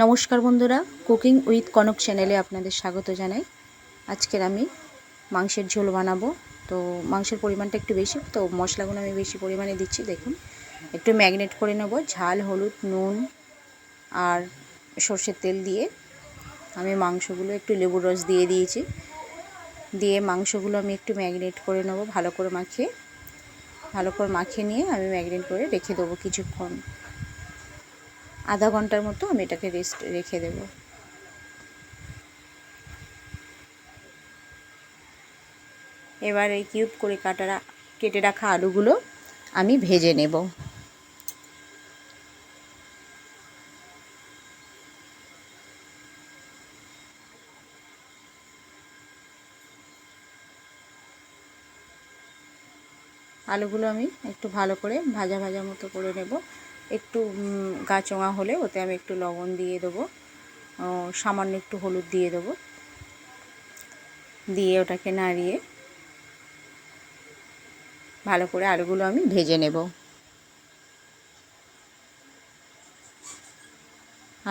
নমস্কার বন্ধুরা cooking with Kanak চ্যানেলে আপনাদের স্বাগত জানাই। আজকের আমি মাংসের ঝোল বানাবো। তো মাংসের পরিমাণটা একটু বেশি, তো মশলাগুলো আমি বেশি পরিমাণে দিচ্ছি, দেখুন। একটু ম্যাগনেট করে নেব, ঝাল, হলুদ, নুন আর সর্ষের তেল দিয়ে। আমি মাংসগুলো একটু লেবুর রস দিয়ে দিয়েছি। দিয়ে মাংসগুলো আমি একটু ম্যাগনেট করে নেব, ভালো করে মাখিয়ে। ভালো করে মাখিয়ে নিয়ে আমি ম্যাগনেট করে রেখে দেবো কিছুক্ষণ। আধা ঘণ্টার মতো আমি এটাকে রেস্ট রেখে দেব। এবার এই কিউব করে কাটা কেটে রাখা আলুগুলো আমি ভেজে নেব। আলুগুলো আমি একটু ভালো করে ভাজা ভাজা মতো করে নেব। একটু গা চোঙা হলে ওতে আমি একটু লবণ দিয়ে দেবো। সামান্য একটু হলুদ দিয়ে দেবো। দিয়ে ওটাকে নাড়িয়ে ভালো করে আলুগুলো আমি ভেজে নেব।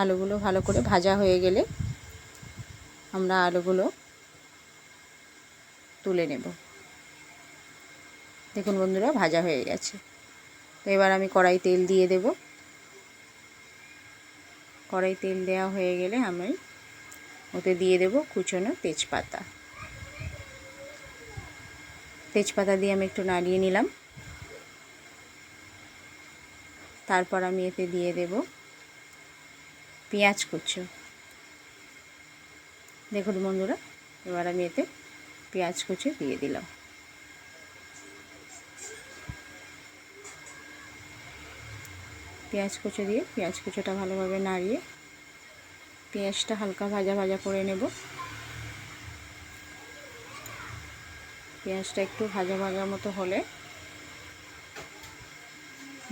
আলুগুলো ভালো করে ভাজা হয়ে গেলে আমরা আলুগুলো তুলে নেব। দেখুন বন্ধুরা, ভাজা হয়ে গেছে। এবার আমি কড়াই তেল দিয়ে দেব। কড়াই তেল দেওয়া হয়ে গেলে আমি ওতে দিয়ে দেব কুচনো তেজপাতা। তেজপাতা দিয়ে আমি একটু নাড়িয়ে নিলাম। তারপর আমি এতে দিয়ে দেব পেঁয়াজ কুচো। দেখুন বন্ধুরা, এবার আমি এতে পেঁয়াজ কুচো দিয়ে দিলাম। পেঁয়াজ কুচো দিয়ে, পেঁয়াজ কুচোটা ভালোভাবে নাড়িয়ে পেঁয়াজটা হালকা ভাজা ভাজা করে নেব। পেঁয়াজটা একটু ভাজা ভাজা মতো হলে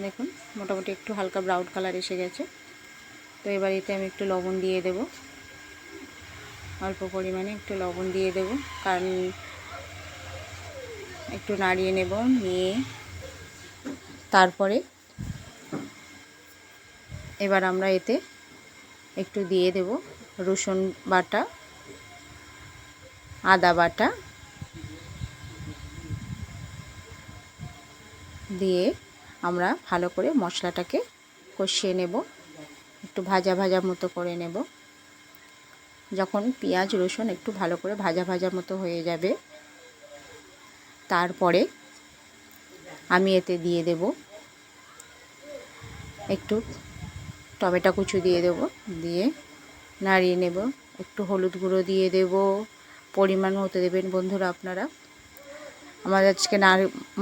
দেখুন মোটামুটি একটু হালকা ব্রাউন কালার এসে গেছে। তো এবার এতে আমি একটু লবণ দিয়ে দেব। অল্প পরিমাণে একটু লবণ দিয়ে দেব। কারণ একটু নাড়িয়ে নেব, নিয়ে তারপরে এবার আমরা এতে একটু দিয়ে দেব রসুন বাটা, আদা বাটা। দিয়ে আমরা ভালো করে মশলাটাকে কষিয়ে নেব, একটু ভাজা ভাজা মতো করে নেব। যখন পেঁয়াজ, রসুন একটু ভালো করে ভাজা ভাজা মতো হয়ে যাবে, তারপরে আমি এতে দিয়ে দেব একটু টমেটো কুচু দিয়ে দেবো, দিয়ে নাড়িয়ে নেব। একটু হলুদ গুঁড়ো দিয়ে দেব, পরিমাণ মতো দেবেন বন্ধুরা আপনারা। আমার আজকে না,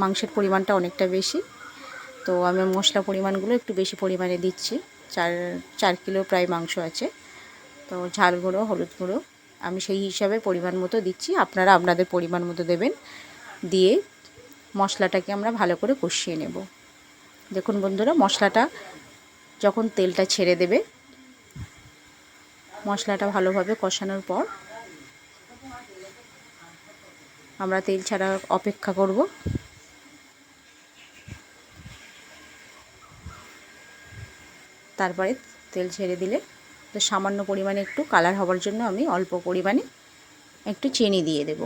মাংসের পরিমাণটা অনেকটা বেশি, তো আমি মশলা পরিমাণগুলো একটু বেশি পরিমাণে দিচ্ছি। চার চার কিলো প্রায় মাংস আছে, তো ঝাল গুঁড়ো, হলুদ গুঁড়ো আমি সেই হিসাবে পরিমাণ মতো দিচ্ছি। আপনারা আপনাদের পরিমাণ মতো দেবেন, দিয়ে মশলাটাকে আমরা ভালো করে কষিয়ে নেব। দেখুন বন্ধুরা, মশলাটা যখন তেলটা ছেড়ে দেবে, মশলাটা ভালোভাবে কষানোর পর আমরা তেল ছাড়া অপেক্ষা করব। তারপরে তেল ছেড়ে দিলে তো সামান্য পরিমাণে একটু কালার হওয়ার জন্য আমি অল্প পরিমাণে একটু চিনি দিয়ে দেব।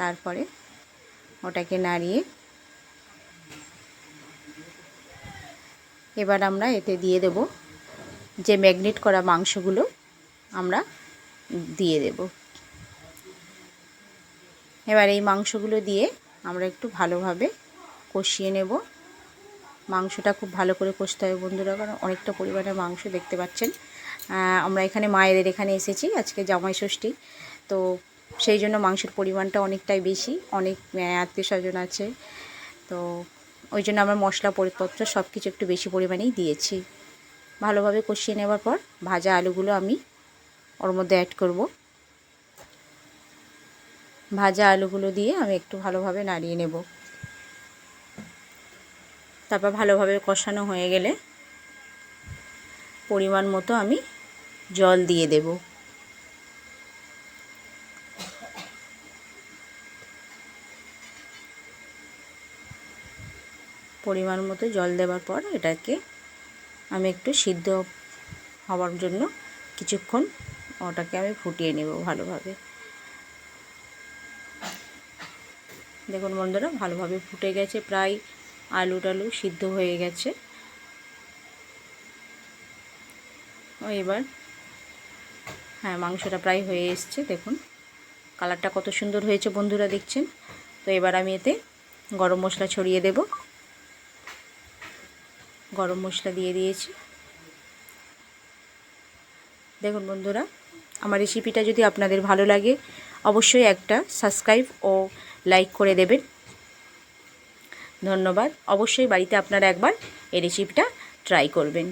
তারপরে ওটাকে নাড়িয়ে এবার আমরা এতে দিয়ে দেব যে ম্যাগনেট করা মাংসগুলো আমরা দিয়ে দেব। এবার এই মাংসগুলো দিয়ে আমরা একটু ভালোভাবে কষিয়ে নেব। মাংসটা খুব ভালো করে কষতে হবে বন্ধুরা, কারণ অনেকটা পরিমাণে মাংস দেখতে পাচ্ছেন। আমরা এখানে মায়েদের এখানে এসেছি, আজকে জামাই ষষ্ঠী। তো সেই জন্য মাংসের পরিমাণটা অনেকটাই বেশি, অনেক আত্মীয় স্বজন আছে। তো ওই জন্য আমরা মশলা, পরিপত্র সব কিছু একটু বেশি পরিমাণেই দিয়েছি। ভালোভাবে কষিয়ে নেওয়ার পর ভাজা আলুগুলো আমি ওর মধ্যে অ্যাড করব। ভাজা আলুগুলো দিয়ে আমি একটু ভালোভাবে নাড়িয়ে নেব। তারপর ভালোভাবে কষানো হয়ে গেলে পরিমাণ মতো আমি জল দিয়ে দেবো। পরিমাণ মতো জল দেওয়ার পর এটাকে আমি একটু সিদ্ধ হওয়ার জন্য কিছুক্ষণ ওটাকে আমি ফুটিয়ে নেব ভালোভাবে। দেখুন বন্ধুরা, ভালোভাবে ফুটে গেছে, প্রায় আলু টালু সিদ্ধ হয়ে গেছে। ও এবার হ্যাঁ মাংসটা প্রায় হয়ে এসছে, দেখুন। কালারটা কত সুন্দর হয়েছে বন্ধুরা, দেখছেন? তো এবার আমি এতে গরম মশলা ছড়িয়ে দেব। গরম মশলা দিয়ে দিয়েছি। দেখুন বন্ধুরা, আমার রেসিপিটা যদি আপনাদের ভালো লাগে, অবশ্যই একটা সাবস্ক্রাইব ও লাইক করে দেবেন। ধন্যবাদ। অবশ্যই বাড়িতে আপনারা একবার এই রেসিপিটা ট্রাই করবেন।